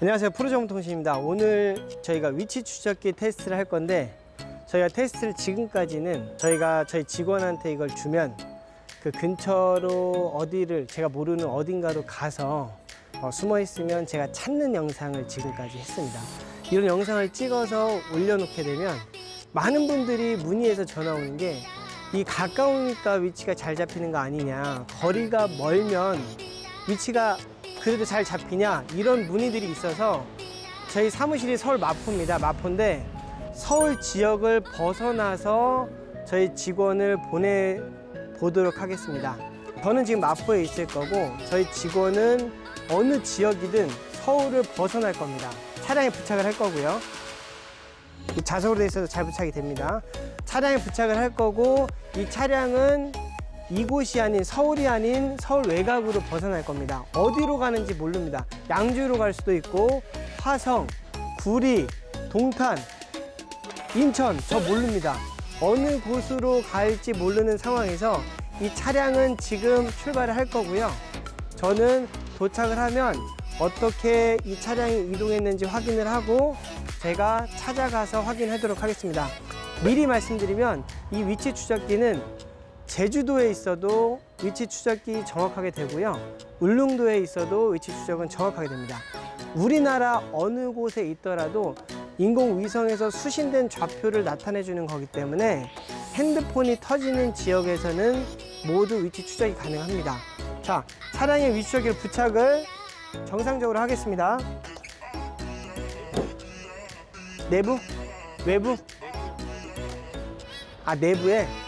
안녕하세요. 프로정통신입니다. 오늘 저희가 위치 추적기 테스트를 할 건데 저희가 테스트를 지금까지는 저희가 저희 직원한테 이걸 주면 그 근처로 어디를 제가 모르는 어딘가로 가서 어, 숨어 있으면 제가 찾는 영상을 지금까지 했습니다. 이런 영상을 찍어서 올려놓게 되면 많은 분들이 문의해서 전화 오는 게 이 가까우니까 위치가 잘 잡히는 거 아니냐. 거리가 멀면 위치가 그래도 잘 잡히냐 이런 문의들이 있어서 저희 사무실이 서울 마포입니다. 마포인데 서울 지역을 벗어나서 저희 직원을 보내 보도록 하겠습니다. 저는 지금 마포에 있을 거고 저희 직원은 어느 지역이든 서울을 벗어날 겁니다. 차량에 부착을 할 거고요. 이 자석으로 되어 있어서 잘 부착이 됩니다. 차량에 부착을 할 거고 이 차량은 이곳이 아닌 서울이 아닌 서울 외곽으로 벗어날 겁니다. 어디로 가는지 모릅니다. 양주로 갈 수도 있고 화성, 구리, 동탄, 인천 저 모릅니다. 어느 곳으로 갈지 모르는 상황에서 이 차량은 지금 출발을 할 거고요. 저는 도착을 하면 어떻게 이 차량이 이동했는지 확인을 하고 제가 찾아가서 확인하도록 하겠습니다. 미리 말씀드리면 이 위치 추적기는 제주도에 있어도 위치 추적이 정확하게 되고요. 울릉도에 있어도 위치 추적은 정확하게 됩니다. 우리나라 어느 곳에 있더라도 인공위성에서 수신된 좌표를 나타내 주는 거기 때문에 핸드폰이 터지는 지역에서는 모두 위치 추적이 가능합니다. 자, 차량의 위치 추적기를 부착을 정상적으로 하겠습니다. 내부? 외부? 아, 내부에?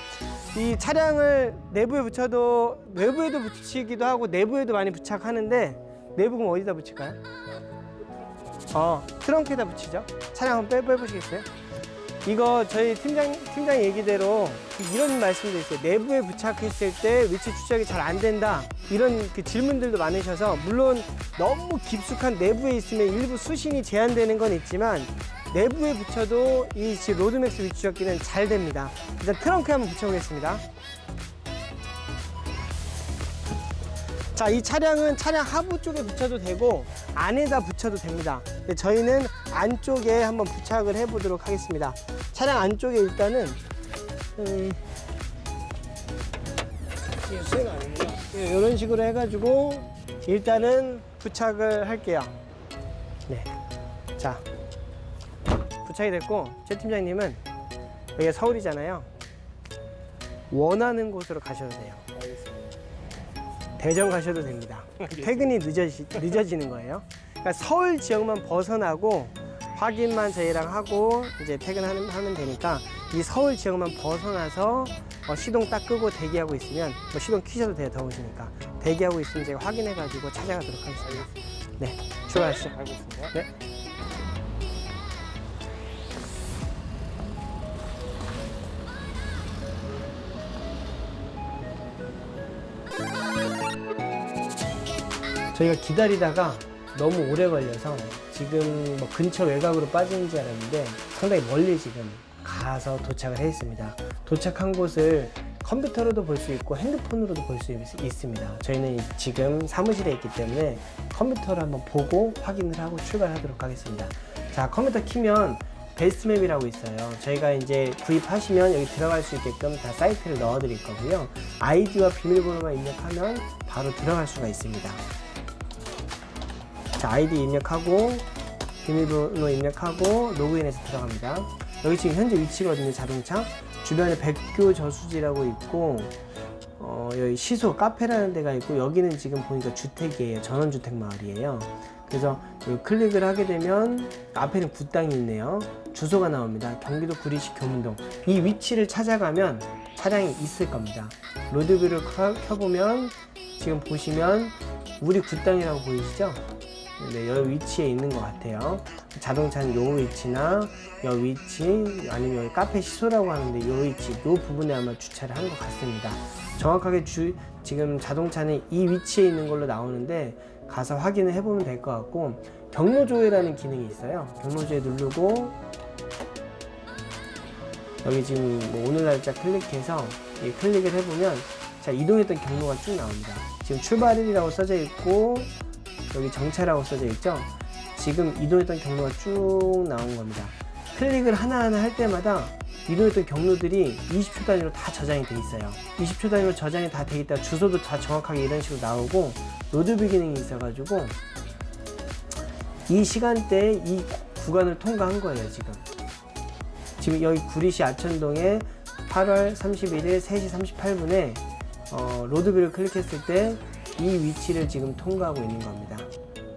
이 차량을 내부에 붙여도 외부에도 붙이기도 하고 내부에도 많이 부착하는데 내부 그럼 어디다 붙일까요? 어 트렁크에다 붙이죠. 차량 한번 빼, 빼보시겠어요? 이거 저희 팀장 팀장 얘기대로 이런 말씀도 있어요. 내부에 부착했을 때 위치 추적이 잘 안 된다 이런 그 질문들도 많으셔서 물론 너무 깊숙한 내부에 있으면 일부 수신이 제한되는 건 있지만 내부에 붙여도 이 로드맥스 위치 추적기는 잘 됩니다. 일단 트렁크에 한번 붙여보겠습니다. 자, 이 차량은 차량 하부 쪽에 붙여도 되고 안에다 붙여도 됩니다. 근데 저희는 안쪽에 한번 부착을 해보도록 하겠습니다. 차량 안쪽에 일단은 음. 이런 식으로 해가지고 일단은 부착을 할게요. 네. 자, 부착이 됐고 최 팀장님은 여기가 서울이잖아요. 원하는 곳으로 가셔도 돼요. 대전 가셔도 됩니다. 퇴근이 늦어지, 늦어지는 거예요. 그러니까 서울 지역만 벗어나고 확인만 저희랑 하고 이제 퇴근하면 하면 되니까 이 서울 지역만 벗어나서 어, 시동 딱 끄고 대기하고 있으면 뭐 시동 키셔도 돼요 더우시니까 대기하고 있으면 제가 확인해 가지고 찾아가도록 하겠습니다. 네, 출발하시죠. 알겠습니다. 네. 저희가 기다리다가 너무 오래 걸려서 지금 뭐 근처 외곽으로 빠지는 줄 알았는데 상당히 멀리 지금 가서 도착을 했습니다. 도착한 곳을 컴퓨터로도 볼 수 있고 핸드폰으로도 볼 수 있습니다. 저희는 지금 사무실에 있기 때문에 컴퓨터를 한번 보고 확인을 하고 출발하도록 하겠습니다. 자, 컴퓨터 키면 베스트맵이라고 있어요. 저희가 이제 구입하시면 여기 들어갈 수 있게끔 다 사이트를 넣어 드릴 거고요. 아이디와 비밀번호만 입력하면 바로 들어갈 수가 있습니다. 자, 아이디 입력하고 비밀번호 입력하고 로그인해서 들어갑니다. 여기 지금 현재 위치거든요, 자동차. 주변에 백교 저수지라고 있고 어, 여기 시소 카페라는 데가 있고 여기는 지금 보니까 주택이에요. 전원주택 마을이에요. 그래서 클릭을 하게 되면 앞에는 굿당이 있네요. 주소가 나옵니다. 경기도 구리시 교문동. 이 위치를 찾아가면 차량이 있을 겁니다. 로드뷰를 켜- 켜보면 지금 보시면 우리 굿당이라고 보이시죠? 네, 여 위치에 있는 것 같아요. 자동차는 요 위치나 요 위치 아니면 여기 카페 시소라고 하는데 요 위치 요 부분에 아마 주차를 한 것 같습니다. 정확하게 주, 지금 자동차는 이 위치에 있는 걸로 나오는데 가서 확인을 해보면 될 것 같고 경로 조회라는 기능이 있어요. 경로 조회 누르고 여기 지금 뭐 오늘 날짜 클릭해서 이 클릭을 해보면 자 이동했던 경로가 쭉 나옵니다. 지금 출발일이라고 써져 있고 여기 정차라고 써져 있죠. 지금 이동했던 경로가 쭉 나온 겁니다. 클릭을 하나하나 할 때마다 이동했던 경로들이 20초 단위로 다 저장이 돼 있어요. 20초 단위로 저장이 다 돼 있다. 주소도 다 정확하게 이런 식으로 나오고 로드뷰 기능이 있어가지고 이 시간대에 이 구간을 통과한 거예요, 지금. 지금 여기 구리시 아천동에 8월 31일 3시 38분에 어, 로드뷰를 클릭했을 때 이 위치를 지금 통과하고 있는 겁니다.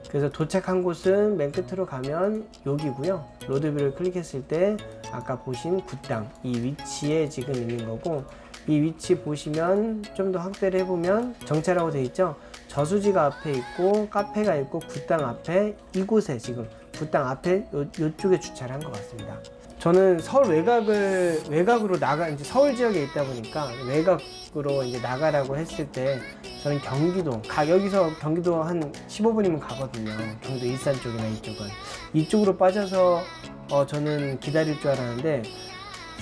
그래서 도착한 곳은 맨 끝으로 가면 여기고요. 로드뷰를 클릭했을 때 아까 보신 굿당 이 위치에 지금 있는 거고 이 위치 보시면 좀 더 확대를 해보면 정차라고 되어 있죠. 저수지가 앞에 있고 카페가 있고 굿당 앞에 이곳에 지금 굿당 앞에 요, 요쪽에 주차를 한 것 같습니다. 저는 서울 외곽을 외곽으로 나가 이제 서울 지역에 있다 보니까 외곽 으로 이제 나가라고 했을 때 저는 경기도 가 여기서 경기도 한 15분이면 가거든요. 경기도 일산 쪽이나 이쪽은 이쪽으로 빠져서 어 저는 기다릴 줄 알았는데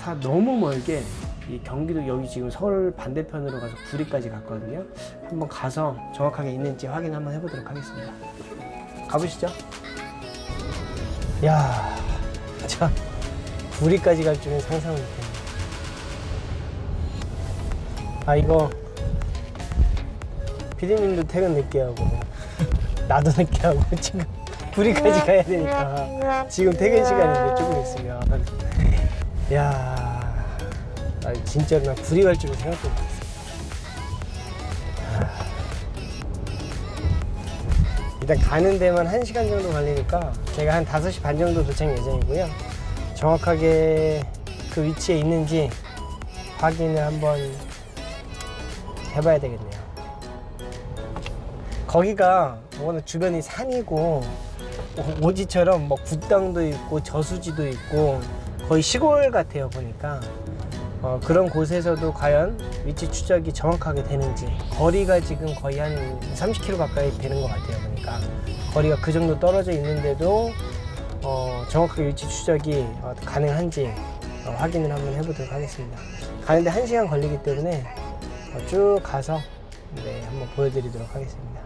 다 너무 멀게 이 경기도 여기 지금 서울 반대편으로 가서 구리까지 갔거든요. 한번 가서 정확하게 있는지 확인 한번 해보도록 하겠습니다. 가보시죠. 야, 참 구리까지 갈 줄은 상상을 못했네. 아 이거 피디님도 퇴근 늦게 하고 나도 늦게 하고 지금 구리까지 가야 되니까 지금 퇴근 시간인데 조금 있으면 야 아, 진짜로 나 구리 갈 줄은 생각도 못했어. 일단 가는 데만 1시간 정도 걸리니까 제가 한 5시 반 정도 도착 예정이고요. 정확하게 그 위치에 있는지 확인을 한번 해봐야 되겠네요. 거기가 워낙 주변이 산이고 오- 오지처럼 뭐 굿당도 있고 저수지도 있고 거의 시골 같아요 보니까. 어, 그런 곳에서도 과연 위치 추적이 정확하게 되는지 거리가 지금 거의 한 30km 가까이 되는 것 같아요 보니까. 거리가 그 정도 떨어져 있는데도 어, 정확하게 위치 추적이 어, 가능한지 어, 확인을 한번 해보도록 하겠습니다. 가는데 1시간 걸리기 때문에 어, 쭉 가서 네, 한번 보여드리도록 하겠습니다.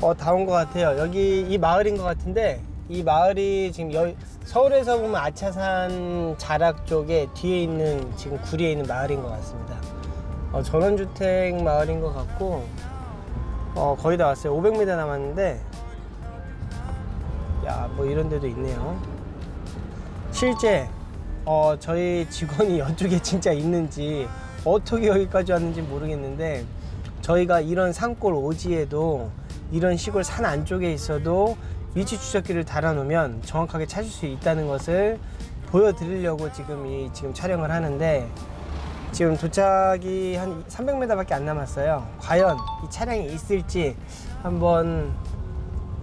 어, 다 온 것 같아요. 여기 이 마을인 것 같은데 이 마을이 지금 여, 서울에서 보면 아차산 자락 쪽에 뒤에 있는 지금 구리에 있는 마을인 것 같습니다. 어, 전원주택 마을인 것 같고 어, 거의 다 왔어요. 500m 남았는데 야 뭐 이런 데도 있네요. 실제 어, 저희 직원이 이쪽에 진짜 있는지 어떻게 여기까지 왔는지 모르겠는데 저희가 이런 산골 오지에도 이런 시골 산 안쪽에 있어도 위치 추적기를 달아놓으면 정확하게 찾을 수 있다는 것을 보여드리려고 지금 이 지금 촬영을 하는데 지금 도착이 한 300m밖에 안 남았어요. 과연 이 차량이 있을지 한번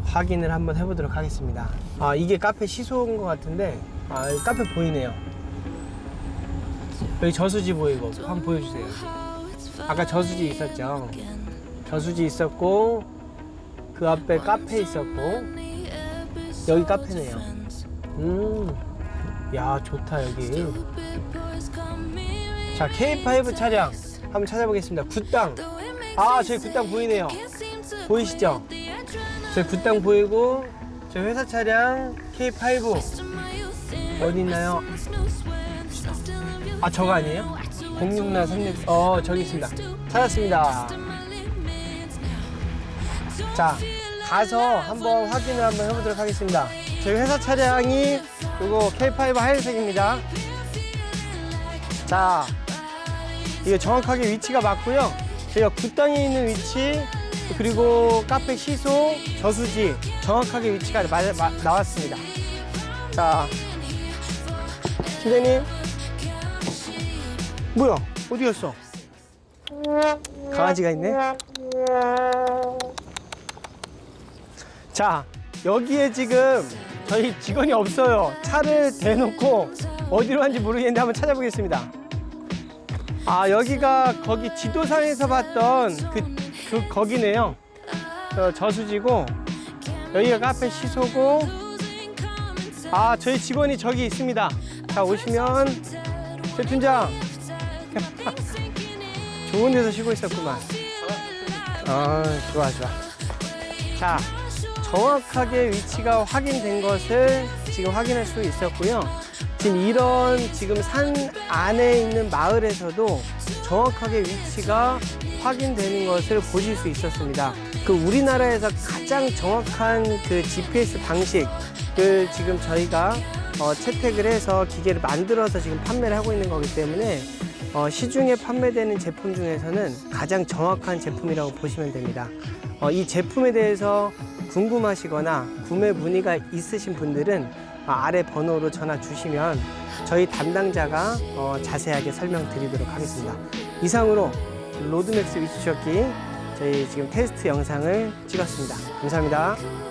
확인을 한번 해보도록 하겠습니다. 아 이게 카페 시소인 것 같은데 아 카페 보이네요. 여기 저수지 보이고 한번 보여주세요. 아까 저수지 있었죠. 저수지 있었고 그 앞에 카페 있었고 여기 카페네요. 음, 야 좋다 여기. 자 K5 차량 한번 찾아보겠습니다. 굿당. 아 저기 굿당 보이네요. 보이시죠? 저기 굿당 보이고 저 회사 차량 K5 어디 있나요? 아 저거 아니에요? 06나 36. 어 저기 있습니다. 찾았습니다. 자 가서 한번 확인을 한번 해보도록 하겠습니다. 저희 회사 차량이 이거 K5 하얀색입니다. 자 이게 정확하게 위치가 맞고요. 저희가 굿당에 있는 위치 그리고 카페 시소 저수지 정확하게 위치가 마- 마- 나왔습니다. 자 팀장님 뭐야 어디 갔어? 강아지가 있네. 자 여기에 지금 저희 직원이 없어요. 차를 대놓고 어디로 간지 모르겠는데 한번 찾아보겠습니다. 아 여기가 거기 지도상에서 봤던 그, 그 거기네요. 저 저수지고 여기가 카페 시소고 아 저희 직원이 저기 있습니다 자 오시면 제 팀장 좋은 데서 쉬고 있었구만 아 좋아 좋아 자 정확하게 위치가 확인된 것을 지금 확인할 수 있었고요 지금 이런 지금 산 안에 있는 마을에서도 정확하게 위치가 확인되는 것을 보실 수 있었습니다. 그 우리나라에서 가장 정확한 그 GPS 방식을 지금 저희가 어, 채택을 해서 기계를 만들어서 지금 판매를 하고 있는 거기 때문에 어, 시중에 판매되는 제품 중에서는 가장 정확한 제품이라고 보시면 됩니다. 어, 이 제품에 대해서 궁금하시거나 구매 문의가 있으신 분들은 어, 아래 번호로 전화 주시면 저희 담당자가 어, 자세하게 설명드리도록 하겠습니다. 이상으로 로드맥스 위치쇼키 저희 지금 테스트 영상을 찍었습니다. 감사합니다.